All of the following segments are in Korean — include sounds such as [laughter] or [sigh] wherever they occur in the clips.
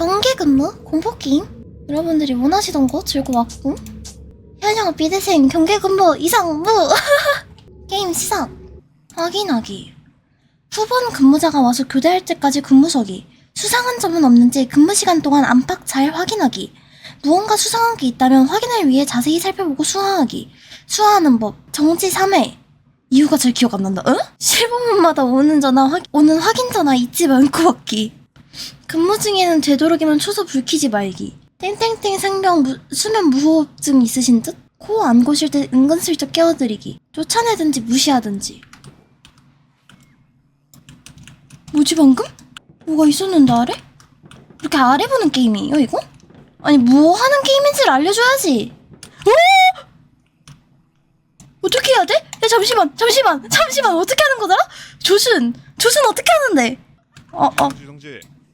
경계 근무? 공포 게임? 여러분들이 원하시던 거? 들고 왔고? 현역 비대생 경계 근무 이상무! [laughs] 게임 시작! 확인하기. 후본 근무자가 와서 교대할 때까지 근무서기. 수상한 점은 없는지 근무 시간 동안 안팎 잘 확인하기. 무언가 수상한 게 있다면 확인을 위해 자세히 살펴보고 수화하기. 수화하는 법 정지 3회. 이유가 잘 기억 안 난다. 응? [laughs] 15분마다 오는 전화 확, 오는 확인 전화 잊지 말고 받기 근무 중에는 되도록이면 초소 불 켜지 말기. 땡땡땡 상병 무, 수면 무호흡증 있으신 듯? 코 안 고실 때 은근슬쩍 깨워드리기. 쫓아내든지 무시하든지. 뭐지 방금? 뭐가 있었는데 아래? 이렇게 아래 보는 게임이에요 이거? 아니 뭐 하는 게임인지를 알려줘야지. 오! 어떻게 해야 돼? 야 잠시만 잠시만 잠시만 어떻게 하는 거더라? 조순 조순 어떻게 하는데? 어 어.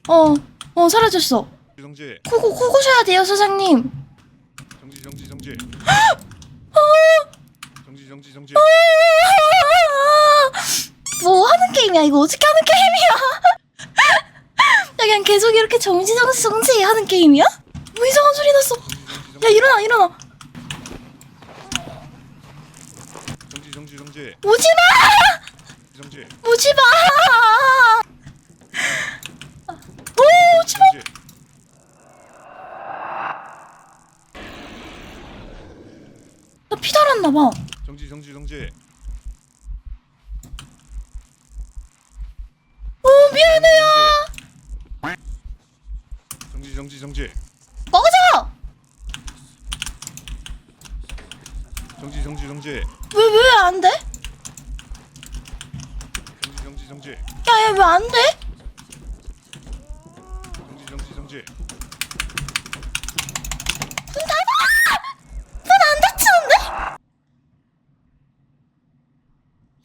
어, 어, 사라졌어. 정지 코고, 코 고셔야 돼요, 사장님. 정지 정지 정지 정지 정지 정지 뭐 하는 게임이야, 이거 어떻게 하는 게임이야? 야, 그냥 계속 이렇게 정지, 정지, 정지 하는 게임이야? 뭐 이상한 소리 났어. 야, 일어나, 일어나. 정지 정지 정지 오지 마! 정지 오지 마! 오, 오지 마! 정지 달았나봐. 정지 정지 정지 오, 미안해요. 정지 정지 정지 꺼져! 정지 정지 정지 왜, 왜 안 돼? 정지 정지 정지 야, 야, 왜 안 돼? 정지 정지 정지 안 다치는데?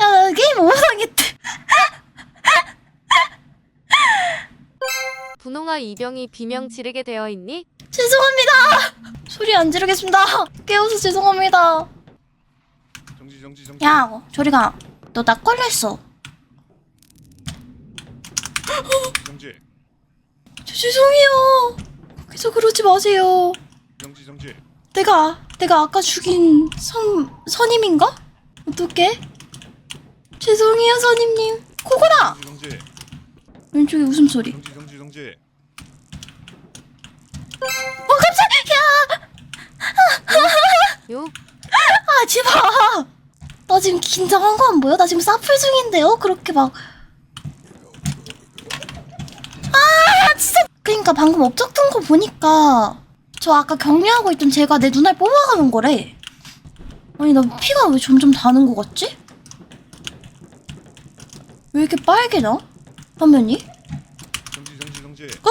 야, 나 게임 오상했대. 분홍아 이병이 비명 지르게 되어 있니? 죄송합니다. 소리 안 지르겠습니다. 깨워서 죄송합니다. 정지 정지 정지 야, 저리 가. 너 나 걸렸어. 정지 저, 죄송해요. 거기서 그러지 마세요. 정지 정지 내가 내가 아까 죽인 선 선임인가? 어떡해? 죄송해요, 선임님. 정지 왼쪽에 웃음소리. 정지 정지 정지 어, 깜짝이야. 요 아, 제발. 나 지금 긴장한 거 안 보여? 나 지금 사플 중인데요? 그렇게 막. 아, 진짜. 그니까 방금 업적던 거 보니까 저 아까 격려하고 있던 제가 내 눈알 뽑아가는 거래. 아니, 나 피가 왜 점점 다는 거 같지? 왜 이렇게 빨개져? 화면이? 정지 정지 정지 어,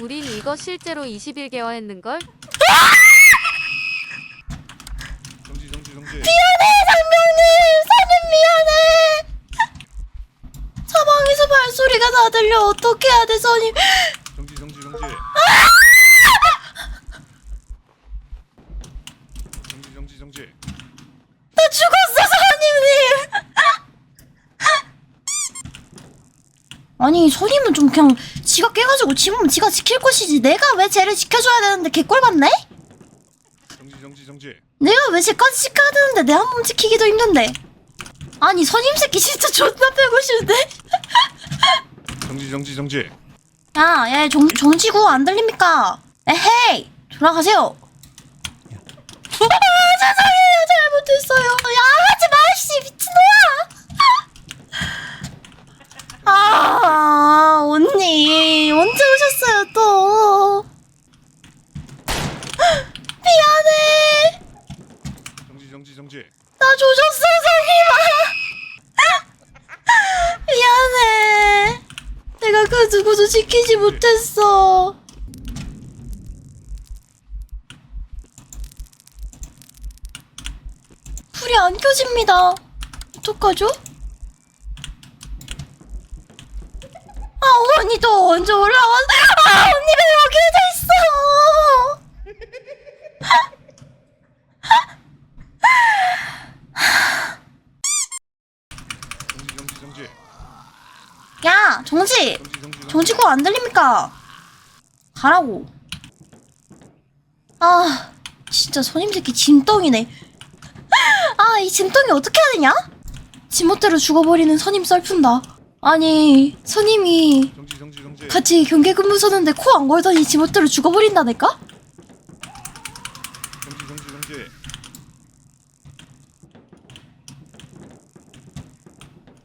우린 이거 실제로 21개월 했는걸? 정지 정지 정지. 미안해 상병님. 사님 미안해. 사방에서 발소리가 다 들려. 어떻게 해야 돼 선임 정지 정지 정지 정지 정지 정지 나 죽었어 선임님 아니 선임은 좀 그냥 지가 깨가지고 지면 지가 지킬 것이지 내가 왜 쟤를 지켜줘야 되는데 개꼴 받네? 정지 정지 정지 내가 왜 쟤까지 지켜야 되는데 내 한 몸 지키기도 힘든데 아니 선임 새끼 진짜 존나 빼고 싶은데 정지 정지 정지 야, 야, 정, 정지구 안 들립니까? 에헤이, 돌아가세요. 아, 죄송해요, 잘못했어요. 야, 하지 마, 씨, 미친놈아. 아, 언니, 언제 오셨어요, 또? 미안해. 정지 정지 정지 나 조졌어, 상임아. 미안해. 누구도 지키지 못했어. 불이 안 켜집니다. 어떡하죠? 아, 언니 또 언제 올라왔어? 아, 언니 왜 여기 있어? 야 정지. 정지 정지 정지고 안 들립니까? 가라고. 아 진짜 손님 새끼 짐덩이네. 아 이 짐덩이 어떻게 해야 되냐? 지멋대로 죽어버리는 선임 썰푼다. 아니 선임이 같이 경계 근무 서는데 코 안 걸더니 지멋대로 죽어버린다니까 정지 정지 정지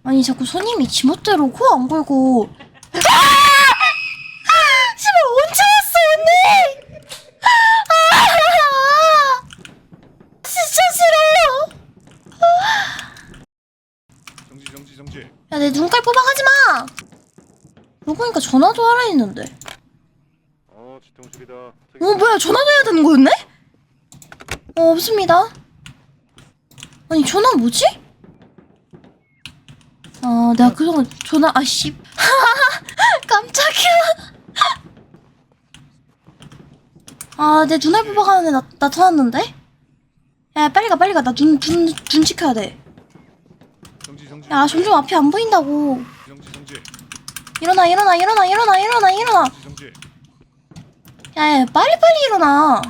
아니 자꾸 손님이 지멋대로 코 안 걸고. 아! 씨발 언제 왔어 언니? 아! 진짜 싫어 정지 정지 정지. 야내 눈깔 뽑아가지 마. 그러고 보니까 전화도 하라 했는데. 어 지통실이다. 어 뭐야 전화도 해야 되는 거였네? 어 없습니다. 아니 전화 뭐지? 아 내가 그동안 전화 아씨. 깜짝이야. 아 내 눈알 뽑아가는데 나, 나타났는데? 야 빨리 가 빨리 가 나 눈 눈 눈 지켜야 돼야 정지 정지. 점점 앞이 안 보인다고. 정지 정지. 일어나 일어나 일어나 일어나 일어나 일어나. 정지 야, 야 빨리 빨리 일어나.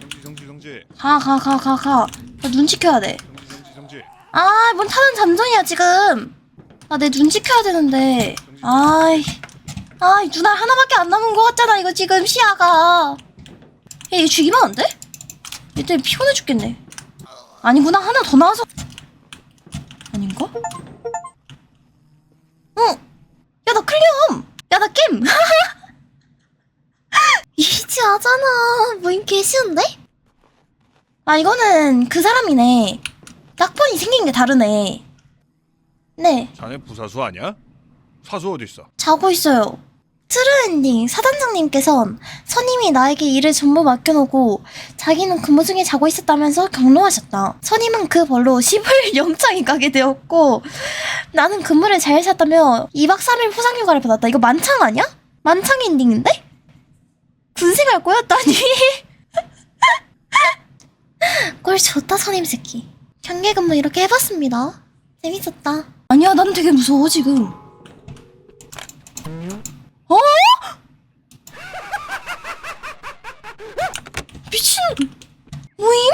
정지 정지 정지. 가 가 가 가 가. 나 눈 지켜야 돼. 정지 아, 뭔 타는 잠정이야, 지금. 아, 내 눈 지켜야 되는데. 아이. 아이, 눈알 하나밖에 안 남은 것 같잖아, 이거 지금 시야가. 야, 얘 죽이면 안 돼? 얘 때문에 피곤해 죽겠네. 아니구나, 하나 더 나와서. 아닌가? 응. 야, 나 클리엄. 야, 나 게임. [laughs] 이지 하잖아. 뭐임 개쉬운데? 아, 이거는 그 사람이네. 딱번이 생긴 게 다르네. 네, 자네 부사수 아니야? 사수 어디 있어? 자고 있어요. 트루 엔딩 사단장님께선 선임이 나에게 일을 전부 맡겨놓고 자기는 근무 중에 자고 있었다면서 경로하셨다. 선임은 그 벌로 15일 [laughs] 영장이 가게 되었고 나는 근무를 잘 잤다며 2박 3일 포상휴가를 받았다. 이거 만창 아니야? 만창 엔딩인데? 군생활 꼬였다니. [laughs] 꼴 좋다 선임 새끼. 경계 근무 이렇게 해봤습니다. 재밌었다. 아니야, 난 되게 무서워 지금. 어? 미친. 뭐임?